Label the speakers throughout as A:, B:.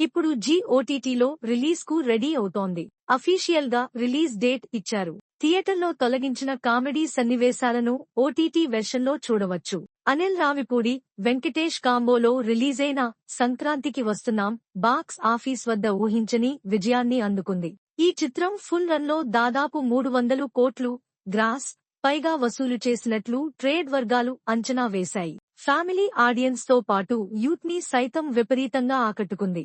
A: ఇప్పుడు జీ ఓటీటీలో రిలీజ్కు రెడీ అవుతోంది. అఫీషియల్గా రిలీజ్ డేట్ ఇచ్చారు. థియేటర్లో తొలగించిన కామెడీ సన్నివేశాలను ఓటీటీ వెర్షన్లో చూడవచ్చు. అనిల్ రావిపూడి వెంకటేష్ కాంబోలో రిలీజైన సంక్రాంతికి వస్తున్నాం బాక్స్ ఆఫీస్ వద్ద ఊహించని విజయాన్ని అందుకుంది. ఈ చిత్రం ఫుల్ రన్లో దాదాపు మూడు వందలు కోట్లు గ్రాస్ పైగా వసూలు చేసినట్లు ట్రేడ్ వర్గాలు అంచనా వేశాయి. ఫ్యామిలీ ఆడియన్స్తో పాటు యూత్ని సైతం విపరీతంగా ఆకట్టుకుంది.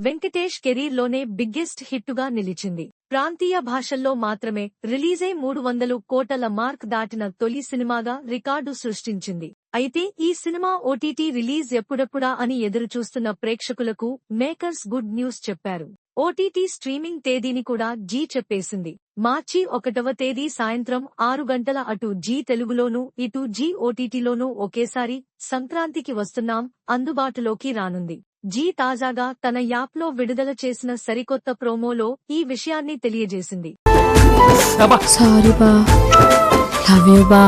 A: వెంకటేష్ కెరీర్లోనే బిగ్గెస్ట్ హిట్టుగా నిలిచింది. ప్రాంతీయ భాషల్లో మాత్రమే రిలీజై మూడు వందలు కోటల మార్క్ దాటిన తొలి సినిమాగా రికార్డు సృష్టించింది. అయితే ఈ సినిమా ఓటీటీ రిలీజ్ ఎప్పుడెప్పుడా అని ఎదురుచూస్తున్న ప్రేక్షకులకు మేకర్స్ గుడ్ న్యూస్ చెప్పారు. ఓటీటీ స్ట్రీమింగ్ తేదీని కూడా జీ చెప్పేసింది. మార్చి ఒకటవ తేదీ సాయంత్రం ఆరు గంటల అటు జీ తెలుగులోనూ ఇటు జీ ఓటీటీలోనూ ఒకేసారి సంక్రాంతికి వస్తున్నాం అందుబాటులోకి రానుంది. జీ తాజాగా తన యాప్లో విడుదల చేసిన సరికొత్త ప్రోమోలో ఈ విషయాన్ని తెలియజేసింది.
B: సారీ బా లవ్ యూ బా.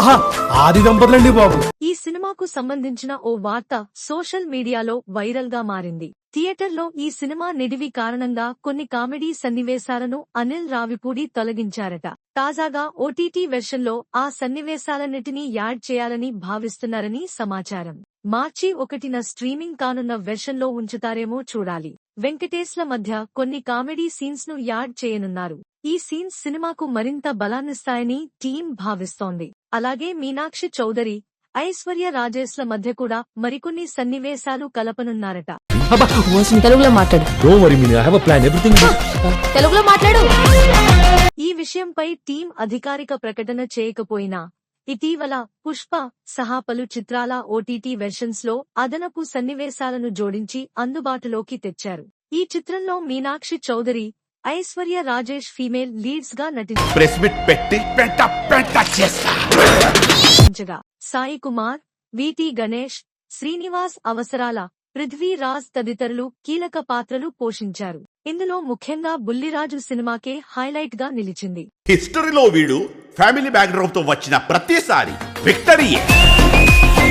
C: ఆహా ఆది దంపతులండి బాబు.
A: ఈ సినిమాకు సంబంధించిన ఓ వార్త సోషల్ మీడియాలో వైరల్గా మారింది. థియేటర్లో ఈ సినిమా నిడివి కారణంగా కొన్ని కామెడీ సన్నివేశాలను అనిల్ రావిపూడి తొలగించారట. తాజాగా ఓటీటీ వెర్షన్లో ఆ సన్నివేశాలన్నిటినీ యాడ్ చేయాలని భావిస్తున్నారని సమాచారం. మార్చి ఒకటిన స్ట్రీమింగ్ కానున్న వెర్షన్లో ఉంచుతారేమో చూడాలి. వెంకటేశ్ల మధ్య కొన్ని కామెడీ సీన్స్ను యాడ్ చేయనున్నారు. ఈ సీన్స్ సినిమాకు మరింత బలాన్నిస్తాయని టీం భావిస్తోంది. అలాగే మీనాక్షి చౌదరి ఐశ్వర్య రాజేష్ల మధ్య కూడా మరికొన్ని సన్నివేశాలు కలపనున్నారట.
B: మోసం తెలుగులో మాట్లాడు.
D: Don't worry mean I have a plan everything
B: తెలుగులో మాట్లాడు.
A: ఈ విషయంపై టీం అధికారిక ప్రకటన చేయకపోయినా ఇటీవల పుష్ప సహా పలు చిత్రాల ఓటీటీ వెర్షన్స్లో అదనపు సన్నివేశాలను జోడించి అందుబాటులోకి తెచ్చారు. ఈ చిత్రంలో మీనాక్షి చౌదరి ఐశ్వర్య రాజేష్ ఫీమేల్ లీడ్స్గా నటించారు
E: ప్రెస్
A: సాయి కుమార్ విటి గణేష్ శ్రీనివాస్ అవసరాల పృథ్వీరాజ్ తదితరులు కీలక పాత్రలు పోషించారు. ఇందులో ముఖ్యంగా బుల్లిరాజు సినిమాకే హైలైట్గా నిలిచింది.
E: హిస్టరీలో వీడు ఫ్యామిలీ బ్యాక్గ్రౌండ్తో వచ్చిన ప్రతిసారి విక్టరీయే.